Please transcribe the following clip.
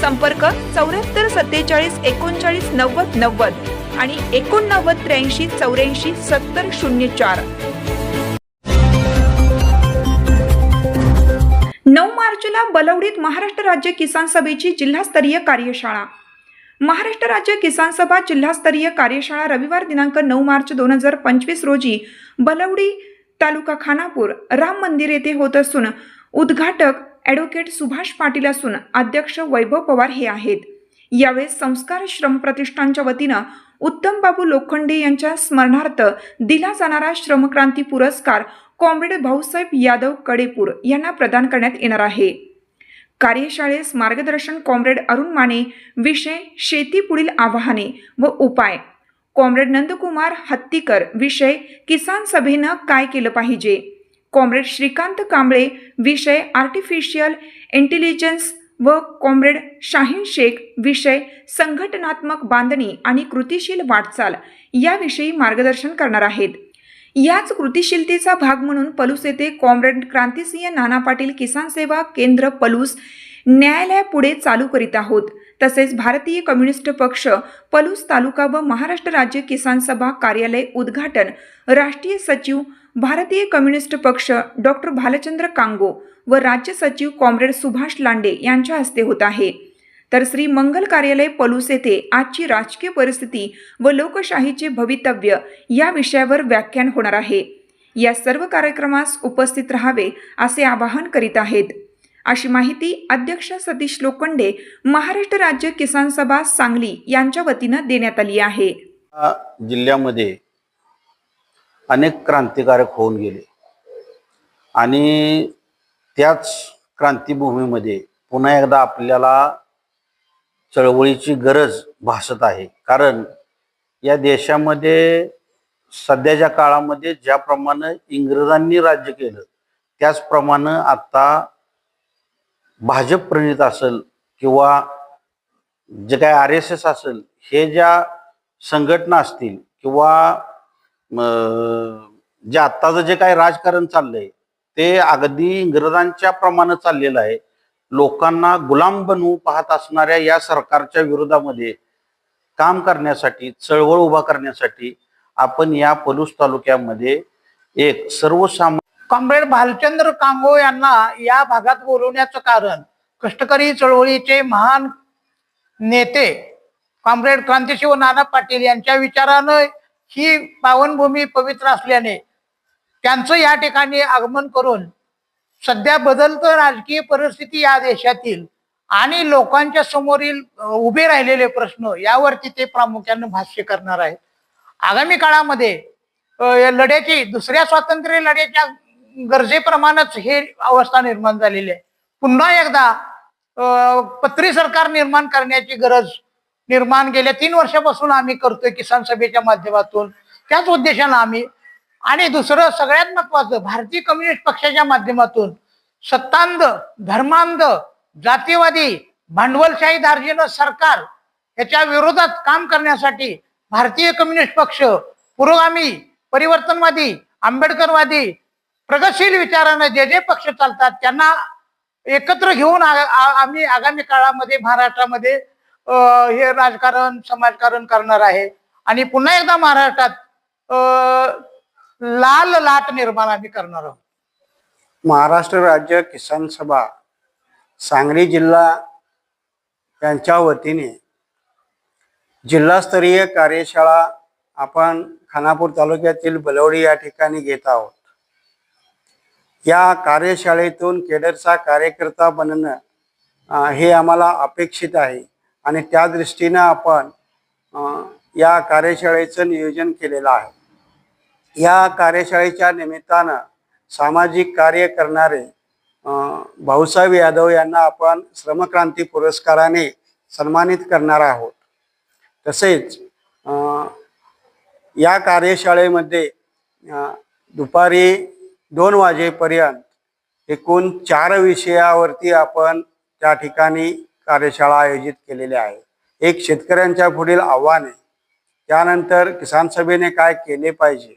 संपर्क चौऱ्याहत्तर सत्तेचाळीस एकोणचाळीस नव्वद नव्वद आणि एकोणनव्वद त्र्याऐंशी चौऱ्याऐंशी सत्तर शून्य चार. नऊ मार्चला बलवडीत महाराष्ट्र राज्य किसान सभेची जिल्हास्तरीय कार्यशाळा. महाराष्ट्र राज्य किसान सभा जिल्हास्तरीय कार्यशाळा रविवार दिनांक नऊ मार्च दोन हजार पंचवीस रोजी बलवडी तालुका खानापूर राम मंदिर येथे होत असून उद्घाटक ॲडव्होकेट सुभाष पाटील असून अध्यक्ष वैभव पवार हे आहेत. यावेळेस संस्कार श्रम प्रतिष्ठानच्या वतीनं उत्तम बाबू लोखंडे यांच्या स्मरणार्थ दिला जाणारा श्रमक्रांती पुरस्कार कॉम्रेड भाऊसाहेब यादव कडेपूर यांना प्रदान करण्यात येणार आहे. कार्यशाळेस मार्गदर्शन कॉम्रेड अरुण माने विषय शेती पुढील आव्हाने व उपाय. कॉम्रेड नंदकुमार हत्तीकर विषय किसान सभेनं काय केलं पाहिजे? कॉम्रेड श्रीकांत कांबळे विषय आर्टिफिशियल इंटेलिजन्स व कॉम्रेड शाहीन शेख विषय संघटनात्मक बांधणी आणि कृतिशील वाटचाल याविषयी मार्गदर्शन करणार आहेत. याच कृतिशीलतेचा भाग म्हणून पलूस येथे कॉम्रेड क्रांतिसिंह नाना पाटील किसान सेवा केंद्र पलूस न्यायालयापुढे चालू करीत आहोत. तसेच भारतीय कम्युनिस्ट पक्ष पलूस तालुका व महाराष्ट्र राज्य किसान सभा कार्यालय उद्घाटन. राष्ट्रीय सचिव भारतीय कम्युनिस्ट पक्ष डॉक्टर भालचंद्र कांगो व राज्य सचिव कॉम्रेड सुभाष लांडे यांच्या हस्ते होत आहे. तर श्री मंगल कार्यालय पलूस येथे आजची राजकीय परिस्थिती व लोकशाहीचे भवितव्य या विषयावर व्याख्यान होणार आहे. या सर्व कार्यक्रमास उपस्थित राहावे असे आवाहन करीत आहेत. अशी माहिती अध्यक्ष सतीश लोखंडे महाराष्ट्र राज्य किसान सभा सांगली यांच्या वतीनं देण्यात आली आहे. जिल्ह्यामध्ये अनेक क्रांतिकारक होऊन गेले. आणि त्याच क्रांतीभूमीमध्ये पुन्हा एकदा आपल्याला चळवळीची गरज भासत आहे. कारण या देशामध्ये सध्याच्या काळामध्ये ज्याप्रमाणे इंग्रजांनी राज्य केलं त्याचप्रमाणे आता भाजप प्रणित असेल किंवा जे काय आर एस एस असेल हे ज्या संघटना असतील किंवा जे आत्ताचं जे काय राजकारण चाललंय ते अगदी इंग्रजांच्या प्रमाणे चाललेलं आहे. लोकांना गुलाम बनवू पाहत असणाऱ्या या सरकारच्या विरोधामध्ये काम करण्यासाठी चळवळ उभा करण्यासाठी आपण या पलूस तालुक्यामध्ये एक सर्वसामान्य कॉम्रेड भालचंद्र कांगो यांना या भागात बोलवण्याचं कारण कष्टकरी चळवळीचे महान नेते कॉम्रेड क्रांतिशिव नाना पाटील यांच्या विचारानं ही पावनभूमी पवित्र असल्याने त्यांचं या ठिकाणी आगमन करून सध्या बदलतं राजकीय परिस्थिती या देशातील आणि लोकांच्या समोरील उभे राहिलेले प्रश्न यावरती ते प्रामुख्यानं भाष्य करणार आहेत. आगामी काळामध्ये या लढ्याची दुसऱ्या स्वातंत्र्य लढ्याच्या गरजेप्रमाणेच हे अवस्था निर्माण झालेली आहे. पुन्हा एकदा पत्री सरकार निर्माण करण्याची गरज निर्माण गेल्या तीन वर्षापासून आम्ही करतोय किसान सभेच्या माध्यमातून. त्याच उद्देशानं आम्ही आणि दुसरं सगळ्यात महत्वाचं भारतीय कम्युनिस्ट पक्षाच्या माध्यमातून सत्तांध धर्मांध जातीवादी भांडवलशाही दार्जिन सरकार याच्या विरोधात काम करण्यासाठी भारतीय कम्युनिस्ट पक्ष पुरोगामी परिवर्तनवादी आंबेडकरवादी प्रगतशील विचाराने जे जे पक्ष चालतात त्यांना एकत्र घेऊन आम्ही आगामी काळामध्ये महाराष्ट्रामध्ये हे राजकारण समाजकारण करणार आहे. आणि पुन्हा एकदा महाराष्ट्रात लाल लाट निर्माण आम्ही करणार आहोत. महाराष्ट्र राज्य किसान सभा सांगली जिल्हा यांच्या वतीने जिल्हास्तरीय कार्यशाळा आपण खानापूर तालुक्यातील बलवडी या ठिकाणी घेत आहोत. या कार्यशाळेतून केडरचा कार्यकर्ता बनणं हे आम्हाला अपेक्षित आहे. आणि त्या दृष्टीनं आपण या कार्यशाळेचं नियोजन केलेलं आहे. या कार्यशाळेच्या निमित्तानं सामाजिक कार्य करणारे भाऊसाहेब यादव यांना आपण श्रमक्रांती पुरस्काराने सन्मानित करणार आहोत. तसेच या कार्यशाळेमध्ये दुपारी दोन वाजेपर्यंत एकूण चार विषयावरती आपण त्या ठिकाणी कार्यशाळा आयोजित केलेल्या आहे. एक शेतकऱ्यांच्या पुढील आव्हाने त्यानंतर किसान सभेने काय केले पाहिजे